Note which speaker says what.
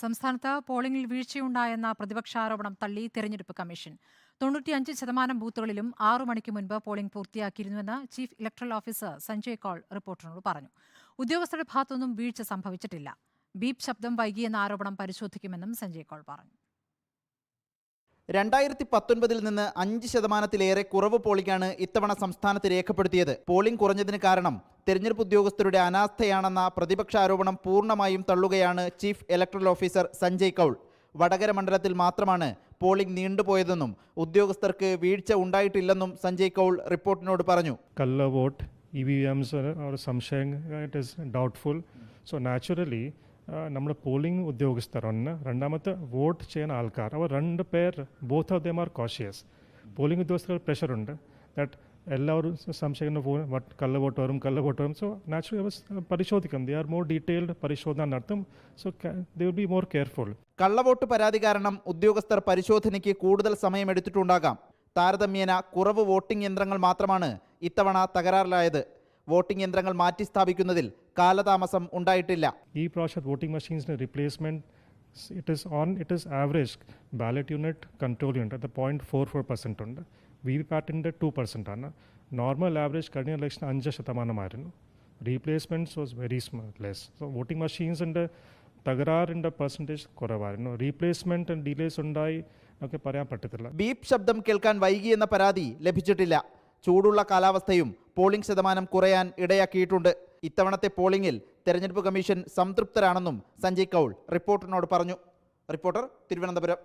Speaker 1: സംസ്ഥാനത്ത് പോളിംഗിൽ വീഴ്ചയുണ്ടായെന്ന പ്രതിപക്ഷാരോപണം തള്ളി തെരഞ്ഞെടുപ്പ് കമ്മീഷൻ. തൊണ്ണൂറ്റിയഞ്ച് ശതമാനം ബൂത്തുകളിലും ആറു മണിക്ക് മുൻപ് polling പൂർത്തിയാക്കിയിരുന്നുവെന്ന് chief electoral officer Sanjay Kaul റിപ്പോർട്ടറിനോട് പറഞ്ഞു. ഉദ്യോഗസ്ഥരുടെ ഭാഗത്തുനിന്നും വീഴ്ച സംഭവിച്ചിട്ടില്ല. ബീപ് ശബ്ദം വൈകിയെന്ന ആരോപണം പരിശോധിക്കുമെന്നും സഞ്ജയ് കോൾ പറഞ്ഞു.
Speaker 2: രണ്ടായിരത്തി പത്തൊൻപതിൽ നിന്ന് അഞ്ച് ശതമാനത്തിലേറെ കുറവ് പോളിംഗാണ് ഇത്തവണ സംസ്ഥാനത്ത് രേഖപ്പെടുത്തിയത്. പോളിംഗ് കുറഞ്ഞതിന് കാരണം തെരഞ്ഞെടുപ്പ് ഉദ്യോഗസ്ഥരുടെ അനാസ്ഥയാണെന്ന പ്രതിപക്ഷ ആരോപണം പൂർണമായും തള്ളുകയാണ് chief electoral officer Sanjay Kaul. Vadakara മണ്ഡലത്തിൽ മാത്രമാണ് പോളിംഗ് നീണ്ടുപോയതെന്നും ഉദ്യോഗസ്ഥർക്ക് വീഴ്ച ഉണ്ടായിട്ടില്ലെന്നും സഞ്ജയ് കൗൾ റിപ്പോർട്ടിനോട് പറഞ്ഞു.
Speaker 3: കള്ള വോട്ട് ഇ വി എംസ് സംശയം it is doubtful so naturally നമ്മുടെ പോളിംഗ് ഉദ്യോഗസ്ഥർ ഒന്ന് രണ്ടാമത്തെ വോട്ട് ചെയ്യുന്ന ആൾക്കാർ അവർ രണ്ട് പേർ both of them are cautious polling ഉദ്യോഗസ്ഥർ പ്രഷറുണ്ട് ദാറ്റ് എല്ലാവരും സംശയിക്കുന്ന പോകും കള്ള വോട്ട് വരും കള്ള വോട്ട് വരും സോ നാച്ചുറലി അവർ പരിശോധിക്കും ദേ ആർ മോർ ഡീറ്റെയിൽഡ് പരിശോധന നടത്തും. So they will be more careful
Speaker 2: കള്ളവോട്ട് പരാതി കാരണം ഉദ്യോഗസ്ഥർ പരിശോധനയ്ക്ക് കൂടുതൽ സമയമെടുത്തിട്ടുണ്ടാകാം താരതമ്യേന കുറവ് വോട്ടിംഗ് യന്ത്രങ്ങൾ മാത്രമാണ് ഇത്തവണ തകരാറിലായത്. വോട്ടിംഗ് യന്ത്രങ്ങൾ മാറ്റി സ്ഥാപിക്കുന്നതിൽ കാലതാമസം ഉണ്ടായിട്ടില്ല.
Speaker 3: ഈ പ്രാവശ്യം voting മെഷീൻസിന് replacement it is on it is average ballot unit control unit അത് പോയിന്റ് ഫോർ ഫോർ പെർസെന്റ് ഉണ്ട്. പാറ്റിന്റെ ടു പെർസെന്റ് ആണ്. നോർമൽ ആവറേജ് കഴിഞ്ഞ ഇലക്ഷൻ അഞ്ച് ശതമാനമായിരുന്നു. Replacements was very less so voting മെഷീൻസിന്റെ തകരാറിന്റെ പെർസെന്റേജ് കുറവായിരുന്നു. റീപ്ലേസ്മെന്റ് ഡിലേസ് ഉണ്ടായി ഒക്കെ പറയാൻ പറ്റത്തില്ല.
Speaker 2: ബീപ് ശബ്ദം കേൾക്കാൻ വൈകിയെന്ന പരാതി ലഭിച്ചിട്ടില്ല. ചൂടുള്ള കാലാവസ്ഥയും പോളിംഗ് ശതമാനം കുറയാൻ ഇടയാക്കിയിട്ടുണ്ട്. ഇത്തവണത്തെ പോളിംഗിൽ തെരഞ്ഞെടുപ്പ് കമ്മീഷൻ സംതൃപ്തരാണെന്നും സഞ്ജയ് കൗൾ റിപ്പോർട്ടറിനോട് പറഞ്ഞു. റിപ്പോർട്ടർ തിരുവനന്തപുരം.